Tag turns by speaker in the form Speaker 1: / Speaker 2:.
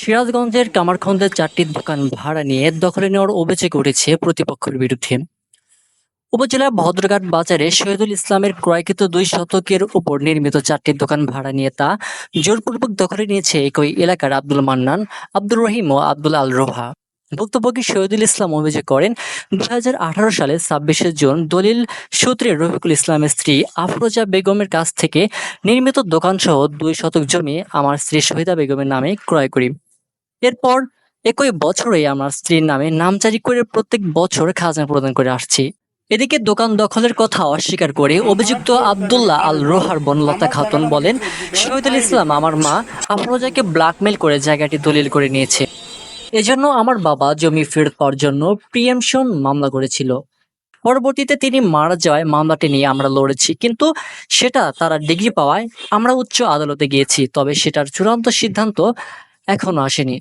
Speaker 1: সিরাজগঞ্জের কামারখন্দের চারটি দোকান ভাড়া নিয়ে দখলে নেওয়ার অভিযোগ উঠেছে প্রতিপক্ষের বিরুদ্ধে। উপজেলার ভদ্রঘাট বাজারে শহীদুল ইসলামের ক্রয়কৃত দুই শতকের উপর নির্মিত চারটি দোকান ভাড়া নিয়ে তা জোরপূর্বক দখলে নিয়েছে একই এলাকার আব্দুল মান্নান, আব্দুর রহিম ও আব্দুল আল রোহা। ভুক্তভোগী শহীদুল ইসলাম অভিযোগ করেন, দুই হাজার আঠারো সালে ছাব্বিশে জুন দলিল সূত্রে রফিকুল ইসলামের স্ত্রী আফরোজা বেগমের কাছ থেকে নির্মিত দোকানসহ দুই শতক জমি আমার স্ত্রী শহীদা বেগমের নামে ক্রয় করি। এরপর একই বছরে আমার স্ত্রীর নামে নামজারি করে প্রত্যেক বছর খাজনা প্রদান করে আসছি। এদিকে দোকান দখলের কথা অস্বীকার করে অভিযুক্ত আবদুল্লাহ আল রোহার বনলতা খাতুন বলেন, শহীদুল ইসলাম, আমার মা আফরোজাকে ব্ল্যাকমেল করে জায়গাটি দলিল করে নিয়েছে। এজন্য আমার বাবা জমি ফেরত পাওয়ার জন্য প্রিয়েমশন মামলা করেছিল। পরবর্তীতে তিনি মারা যাওয়ায় মামলাটি নিয়ে আমরা লড়েছি, কিন্তু সেটা তারা ডিগ্রি পাওয়ায় আমরা উচ্চ আদালতে গিয়েছি, তবে সেটার চূড়ান্ত সিদ্ধান্ত এখনও আসেনি।